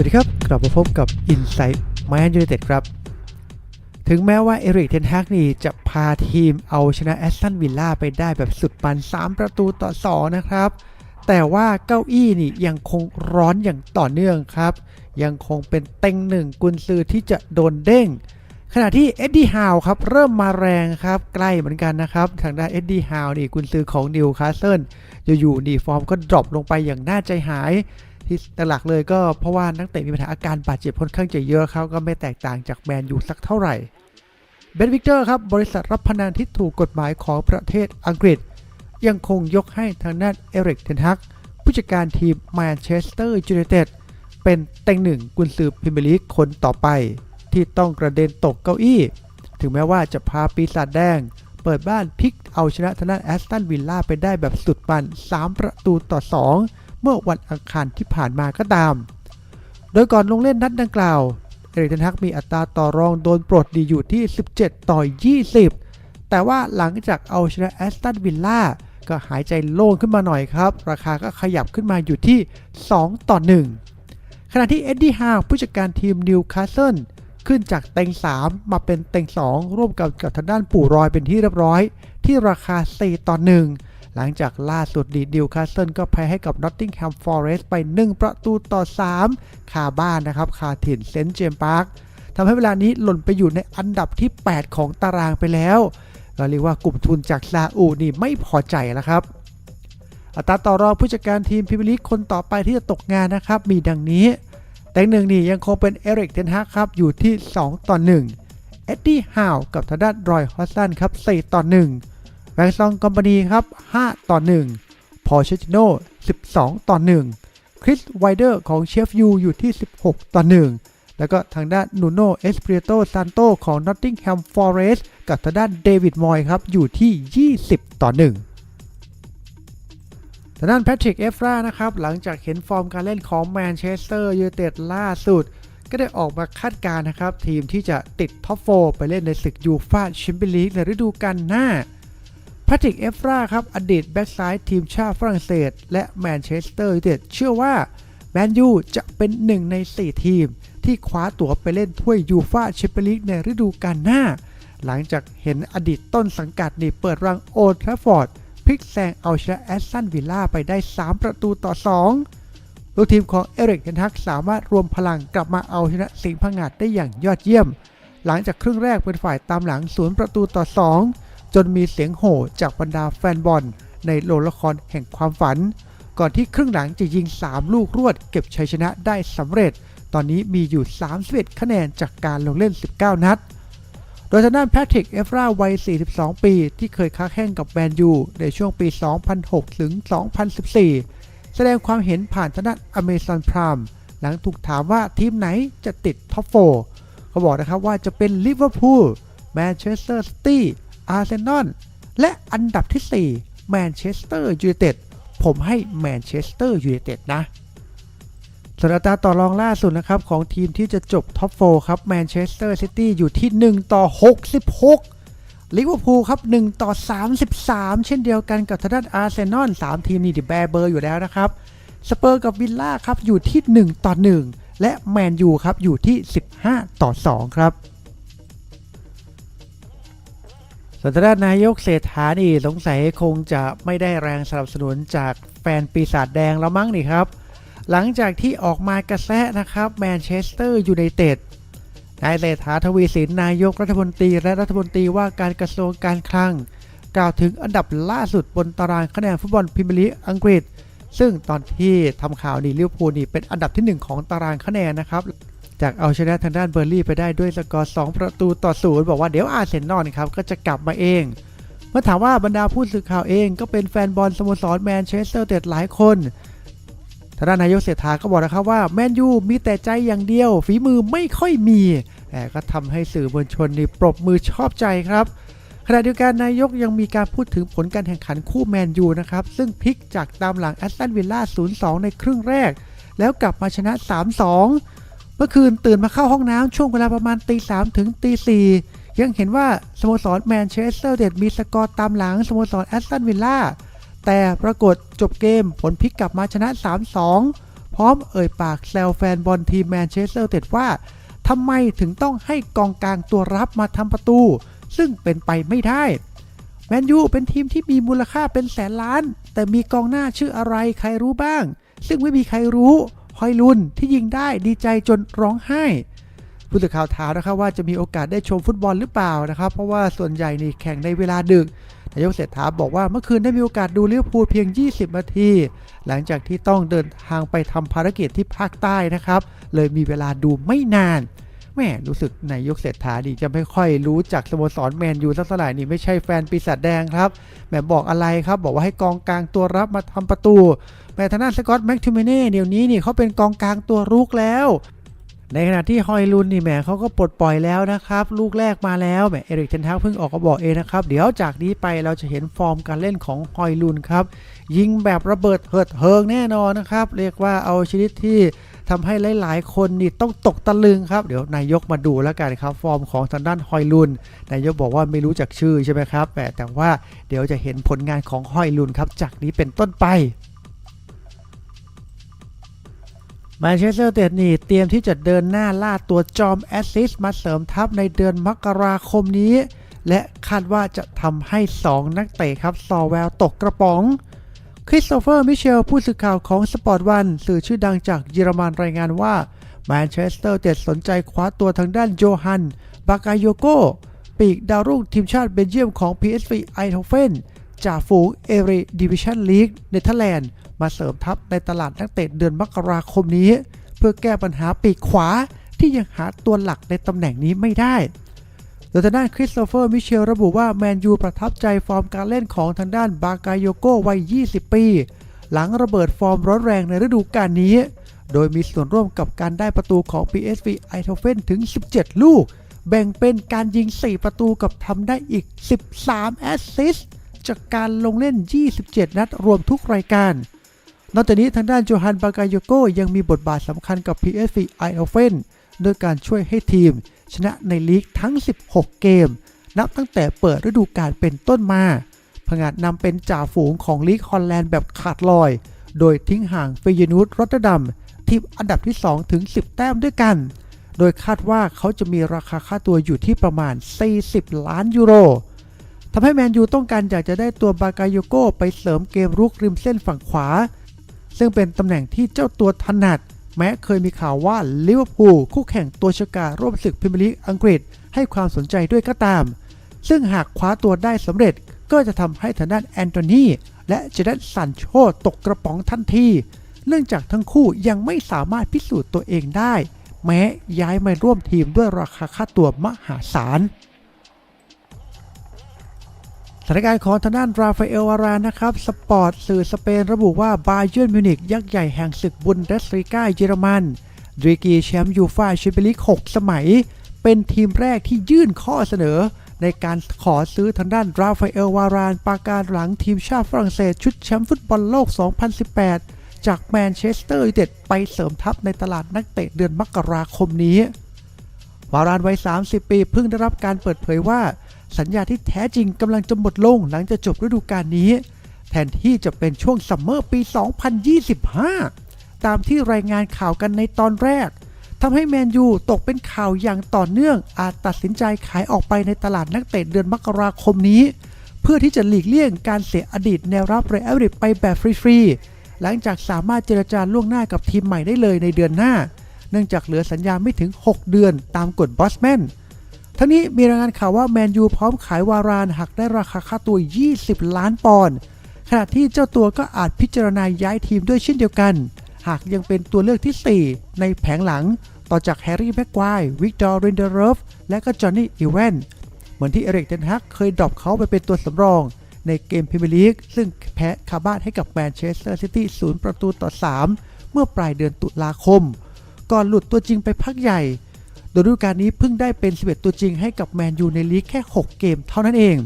วัสดีครับ กลับมาพบกับ Insight Man United ครับ ถึงแม้ว่าเอริกเทนฮากนี่จะพาทีมเอาชนะแอสตันวิลล่าไปได้แบบสุดปัน 3 ประตูต่อ 2 นะครับ แต่ว่าเก้าอี้นี่ยังคงร้อนอย่างต่อเนื่องครับ ยังคงเป็นเต็งหนึ่งกุนซือที่จะโดนเด้ง ขณะที่เอ็ดดี้ฮาวครับ เริ่มมาแรงครับ ใกล้เหมือนกันนะครับ ทางด้านเอ็ดดี้ฮาวนี่กุนซือของนิวคาสเซิลอยู่ๆนี่ฟอร์มก็ดรอปลงไปอย่างน่าใจหาย ที่หลักเลยก็เพราะว่านักเตะมีปัญหาอาการบาดเจ็บค่อนข้างจะเยอะครับก็ไม่แตกต่างจากแมนยูสักเท่าไหร่เบนวิกเตอร์ครับบริษัทรับพนันที่ถูกกฎหมายของประเทศอังกฤษ ยังคงยกให้ทางด้านเอริกเทนฮักผู้จัดการทีมแมนเชสเตอร์ยูไนเต็ดเป็นเต็งหนึ่งกุนซือพรีเมียร์ลีกคนต่อไป ที่ต้องกระเด็นตกเก้าอี้ ถึงแม้ว่าจะพาปีศาจแดง เปิดบ้านพลิกเอาชนะทางด้านแอสตันวิลล่าไปได้แบบสุดมัน3ประตูต่อ 2 เมื่อวันอังคารที่ผ่านมาก็ตาม โดยก่อนลงเล่นนัดดังกล่าวเอริกเทนฮักมีอัตราต่อรองโดนปลดดีอยู่ที่ 17 ต่อ 20 แต่ว่าหลังจากเอาชนะแอสตันวิลล่าก็หายใจโล่งขึ้นมาหน่อยครับ ราคาก็ขยับขึ้นมาอยู่ที่ 2 ต่อ 1 ขณะที่เอ็ดดี้ฮาวผู้จัดการทีมนิวคาสเซิลขึ้นจากเต็ง 3 มาเป็นเต็ง 2 ร่วมกับกับทางด้านปู่รอยเป็นที่เรียบร้อย ที่ราคา 4 ต่อ 1 หลังจากล่าสุดดีดิวคาสเซิลก็แพ้ให้กับนอตติงแฮมฟอร์เรสต์ไป 1 ประตูต่อ 3 คาบ้านนะครับ คาถิ่นเซนต์เจมส์พาร์คทำให้เวลานี้หล่นไปอยู่ในอันดับที่ 8 ของตารางไปแล้วเราเรียกว่ากลุ่มทุนจากซาอุนี่ไม่พอใจแล้วครับอัตราต่อรองผู้จัดการทีมพรีเมียร์ลีกคนต่อไปที่จะตกงานนะครับ มีดังนี้ แต่หนึ่งนี่ยังคงเป็นเอริกเทนฮากครับ อยู่ที่ 2 ต่อ 1 เอ็ดดี้ฮาวกับทางด้านรอยฮอสตันครับ 4 ต่อ 1 แวงซองคอมพานีครับ 5 ต่อ 1 พอเชติโน่12 ต่อ 1 คริสไวเดอร์ของเชฟยูอยู่ที่ 16 ต่อ 1 แล้วก็ทางด้านนูโนเอสเปรโตซานโตของนอตติงแฮมฟอร์เรสกับทางด้านเดวิดมอยครับอยู่ที่ 20 ต่อ 1ทางด้านแพทริกเอฟรานะครับ หลังจากเห็นฟอร์มการเล่นของแมนเชสเตอร์ยูไนเต็ดล่าสุด ก็ได้ออกมาคาดการณ์นะครับ ทีมที่จะติดท็อปโฟไปเล่นในศึกยูฟ่าแชมเปี้ยนลีกในฤดูกาลหน้า พทริกเอฟราครับอดีตแบ็กซ้ายทีมชาติฝรั่งเศส และแมนเชสเตอร์ยูไนเต็ดเชื่อว่าแมนยูจะเป็นหนึ่งใน 4 ทีม ที่คว้าตั๋วไปเล่นถ้วยยูฟ่าแชมเปี้ยนลีกในฤดูกาลหน้า หลังจากเห็นอดีตต้นสังกัดนี่เปิดรังโอลด์แทราฟฟอร์ดพลิกแซงเอาชนะแอสตันวิลล่าไปได้ 3 ประตูต่อ 2 ลูกทีมของเอริกเทนฮักสามารถรวมพลังกลับมาเอาชนะสิงห์พังงาดได้อย่างยอดเยี่ยม หลังจากครึ่งแรกเป็นฝ่ายตามหลังศูนย์ประตูต่อ 2 จนมีเสียงโห่จากบรรดาแฟนบอล ในโรงละครแห่งความฝัน ก่อนที่ครึ่งหลังจะยิง 3 ลูกรวดเก็บชัยชนะได้สำเร็จ ตอนนี้มีอยู่ 31 คะแนนจากการลงเล่น 19 นัด โดยทางด้านแพทริก เอฟราวัย 42 ปี ที่เคยค้าแข่งกับแมนยูในช่วงปี 2006 ถึง 2014 แสดงความเห็นผ่านทางด้านอเมซอนพรามหลังถูกถามว่าทีมไหนจะติดท็อป4เขาบอกนะครับว่าจะเป็นลิเวอร์พูลแมนเชสเตอร์ซิตี้ อาร์เซนอลและอันดับที่4แมนเชสเตอร์ยูไนเต็ดผมให้แมนเชสเตอร์ยูไนเต็ดนะส่วนอัตาต่อรองล่าสุดนะครับ ของทีมที่จะจบท็อป4ครับแมนเชสเตอร์ซิตี้อยู่ที่ 1 ต่อ 66ลิเวอร์พูลครับ 1 ต่อ 33 เช่นเดียวกันกับทางด้านอาร์เซนอล3ทีมนี่ดิแบร์เบอร์อยู่แล้วนะครับสเปอร์กับวิลล่าครับอยู่ที่ 1 ต่อ 1 และแมนยูครับอยู่ที่ 15 ต่อ 2 ครับ ส่วนทางด้านนายกเศรษฐานี่สงสัยคงจะไม่ได้แรงสนับสนุนจากแฟนปีศาจแดงแล้วมั้งนี่ครับ หลังจากที่ออกมากระแสนะครับแมนเชสเตอร์ยูไนเต็ดนายเศรษฐาทวีสินนายกรัฐมนตรีและรัฐมนตรีว่าการกระทรวงการคลัง กล่าวถึงอันดับล่าสุดบนตารางคะแนนฟุตบอลพรีเมียร์ลีกอังกฤษ ซึ่งตอนที่ทำข่าวนี่ลิเวอร์พูลนี่เป็นอันดับทีหนึ่1 ของตารางคะแนนนะครับ จากเอาชนะทางด้านเบอร์ลี่ไปได้ด้วยสกอร์ 2 ประตูต่อศูนย์บอกว่าเดี๋ยวอาร์เซนอลครับก็จะกลับมาเอง เมื่อถามว่าบรรดาผู้สื่อข่าวเองก็เป็นแฟนบอลสโมสรแมนเชสเตอร์เต็ดหลายคนทางด้านนายกเศรษฐาก็บอกนะครับว่าแมนยูมีแต่ใจอย่างเดียว ฝีมือไม่ค่อยมีแต่ก็ทำให้สื่อมวลชนนี่ปรบมือชอบใจครับขณะเดียวกันนายกยังมีการพูดถึงผลการแข่งขันคู่แมนยูนะครับ ซึ่งพลิกจากตามหลังแอสตันวิลล่า 0-2 ในครึ่งแรก แล้วกลับมาชนะ 3-2 มื่อคืนตื่นมาเข้าห้องน้ำช่วงเวลาประมาณตีสามถึงตีสี่ยังเห็นว่าสโมสรแมนเชสเตอร์เดดมีสกอร์ตามหลังสโมสรแอสตันวิลล่าแต่ปรากฏจบเกมผลพลิกกลับมาชนะ 3-2พอร้อมเอ่ยปากแซวแฟนบอลทีมแมนเชสเตอร์เต็ดว่าทำไมถึงต้องให้กองกลางตัวรับมาทำประตู ซึ่งเป็นไปไม่ได้แมนยูเป็นทีมที่มีมูลค่าเป็นแสนล้าน แต่มีกองหน้าชื่ออะไรใครรู้บ้าง ซึ่งไม่มีใครรู้ ฮอยลุนที่ยิงได้ดีใจจนร้องไห้ผู้สื่อข่าวถามนะครับว่าจะมีโอกาสได้ชมฟุตบอลหรือเปล่านะครับเพราะว่าส่วนใหญ่นี่แข่งในเวลาดึกนายกเศรษฐาบอกว่าเมื่อคืนได้มีโอกาสดูลิเวอร์พูลเพียง 20 นาที หลังจากที่ต้องเดินทางไปทำภารกิจที่ภาคใต้นะครับ เลยมีเวลาดูไม่นาน แม่รู้สึกนายกเศรษฐาดีจะไม่ค่อยรู้จักสโมสรแมนยูสักเท่าไหร่นี่ไม่ใช่แฟนปีศาจแดงครับแหมบอกอะไรครับ บอกว่าให้กองกลางตัวรับมาทำประตูแต่ทางด้าสกอตแม็กทิมเน่เดี๋ยวนี้นี่เขาเป็นกองกลางตัวรุกแล้ว ในขณะที่ฮอยลุนนี่แหมเขาก็ปลดปล่อยแล้วนะครับ ลูกแรกมาแล้วแหมเอริกเทนทักเพิ่งออกก็บอกเองนะครับ เดี๋ยวจากนี้ไปเราจะเห็นฟอร์มการเล่นของฮอยลุนครับ ยิงแบบระเบิดเหิดเฮิงแน่นอนนะครับ เรียกว่าเอาชนิดที่ ทำให้หลาย ๆ คนนี่ต้องตกตะลึงครับ เดี๋ยวนายกมาดูแล้วกันครับ ฟอร์มของทางด้านฮอยลุน นายกบอกว่าไม่รู้จักชื่อใช่ไหมครับแต่แต่ว่าเดี๋ยวจะเห็นผลงานของฮอยลุนครับ จากนี้เป็นต้นไปแมนเชสเตอร์เตดนี่เตรียมที่จะเดินหน้าล่าตัวจอมแอสซิสต์มาเสริมทัพในเดือนมกราคมนี้ และคาดว่าจะทำให้ 2 นักเตะครับซอแววตกกระป๋อง คริสโตเฟอร์มิเชล ผู้สื่อข่าวของสปอร์ตวันสื่อชื่อดังจากเยอรมันรายงานว่าแมนเชสเตอร์เต็ดสนใจคว้าตัวทางด้านโจฮัน บากาโยโกปีกดาวรุ่งทีมชาติเบลเยียมของ PSV ไอโทเฟนจ่าฝูงเอเรดิวิชันลีกเนเธอร์แลนด์ มาเสริมทัพในตลาดนักเตะเดือนมกราคมนี้ เพื่อแก้ปัญหาปีกขวาที่ยังหาตัวหลักในตำแหน่งนี้ไม่ได้ โดยทางด้านคริสโตเฟอร์ มิเชลระบุว่าแมนยูประทับใจฟอร์มการเล่นของทางด้านบากาโยโกวัย 20 ปี หลังระเบิดฟอร์มร้อนแรงในฤดูกาลนี้ โดยมีส่วนร่วมกับการได้ประตูของ PSV Eindhoven ถึง 17 ลูก แบ่งเป็นการยิง 4 ประตูกับทำได้อีก 13 แอสซิสต์จากการลงเล่น 27 นัดรวมทุกรายการ นอกจากนี้ทางด้านโจฮันบากาโยโกยังมีบทบาทสำคัญกับ PSV Eindhoven โดยการช่วยให้ทีม ชนะในลีกทั้ง 16 เกม นับตั้งแต่เปิดฤดูกาลเป็นต้นมาผงาดนำเป็นจ่าฝูงของลีกฮอลแลนด์แบบขาดลอย โดยทิ้งห่างเฟยนูตรอตเตอร์ดัมทีมอันดับที่ 2 ถึง 10 แต้มด้วยกัน โดยคาดว่าเขาจะมีราคาค่าตัวอยู่ที่ประมาณ 40 ล้านยูโรทำให้แมนยูต้องการอยากจะได้ตัวบากาโยโกไปเสริมเกมรุกริมเส้นฝั่งขวา ซึ่งเป็นตำแหน่งที่เจ้าตัวถนัด แม้เคยมีข่าวว่าลิเวอร์พูลคู่แข่งตัวชะการ่วมศึกพรีเมียร์ลีกอังกฤษให้ความสนใจด้วยก็ตาม ซึ่งหากคว้าตัวได้สำเร็จก็จะทำให้ทางด้านแอนโทนีและเจเดนสันโชตกกระป๋องทันที เนื่องจากทั้งคู่ยังไม่สามารถพิสูจน์ตัวเองได้ แม้ย้ายมาร่วมทีมด้วยราคาค่าตัวมหาศาล ถานการณ์ของทางด้านราฟาเอลวารานนะครับสปอร์ตสื่อสเปนระบุว่าบาเยิร์นมิวนิกยักษ์ใหญ่แห่งศึกบุนเดสลีกาเยอรมันดรีกีแชมป์ยูฟ่าแชมเปี้ยนลีก 6 สมัย เป็นทีมแรกที่ยื่นข้อเสนอ ในการขอซื้อทางด้านราฟาเอลวารานปาการหลังทีมชาติฝรั่งเศสชุดแชมป์ฟุตบอลโลก 2018 จากแมนเชสเตอร์ยูไนเต็ดไปเสริมทัพในตลาดนักเตะเดือนมกราคมนี้วารานวัย 30 ปีเพิ่งได้รับการเปิดเผยว่า สัญญาที่แท้จริงกำลังจะหมดลงหลังจากจบฤดูกาลนี้ แทนที่จะเป็นช่วงซัมเมอร์ปี 2025 ตามที่รายงานข่าวกันในตอนแรกทำให้แมนยูตกเป็นข่าวอย่างต่อเนื่อง อาจตัดสินใจขายออกไปในตลาดนักเตะเดือนมกราคมนี้ เพื่อที่จะหลีกเลี่ยงการเสียอดีตแนวรับเรอัลริดไปแบบฟรีๆหลังจากสามารถเจรจาล่วงหน้ากับทีมใหม่ได้เลยในเดือนหน้า เนื่องจากเหลือสัญญาไม่ถึง 6 เดือนตามกฎบอสแมน ทั้งนี้มีรายงานข่าวว่าแมนยูพร้อมขายวารานหากได้ราคาค่าตัว 20 ล้านปอนด์ ขณะที่เจ้าตัวก็อาจพิจารณาย้ายทีมด้วยเช่นเดียวกัน หากยังเป็นตัวเลือกที่ 4 ในแผงหลัง ต่อจากแฮร์รี่แม็กควายวิกตอร์เรนเดอร์เรฟและก็จอห์นนี่อีแวนเหมือนที่เอริกเทนฮักเคยดรอปเขาไปเป็นตัวสำรอง ในเกมพรีเมียร์ลีกซึ่งแพ้คาบ้านให้กับแมนเชสเตอร์ซิตี้0ประตูต่อ 3 เมื่อปลายเดือนตุลาคม ก่อนหลุดตัวจริงไปพักใหญ่ โดยฤดูกาลนี้เพิ่งได้เป็น 11 ตัวจริงให้กับแมนยูในลีกแค่ 6 เกมเท่านั้นเอง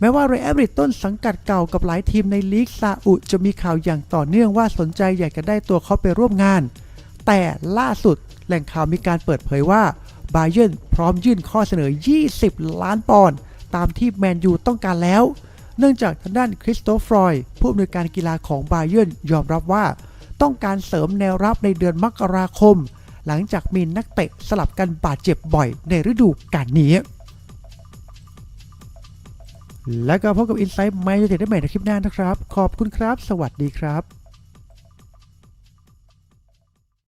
แม้ว่าเรอัลมาดริดต้นสังกัดเก่ากับหลายทีมในลีกซาอุจะมีข่าวอย่างต่อเนื่องว่าสนใจอยากจะได้ตัวเขาไปร่วมงาน แต่ล่าสุดแหล่งข่าวมีการเปิดเผยว่าบาเยิร์นพร้อมยื่นข้อเสนอ 20 ล้านปอนด์ตามที่แมนยูต้องการแล้ว เนื่องจากทางด้านคริสโตฟรอย ผู้อำนวยการกีฬาของบาเยิร์นยอมรับว่า ต้องการเสริมแนวรับในเดือนมกราคม หลังจากมีนักเตะสลับกันบาดเจ็บบ่อยในฤดูกาลนี้ แล้วก็พบกับ Insight แมนยูไนเต็ดได้ใหม่ในคลิปหน้านะครับ ขอบคุณครับ สวัสดีครับ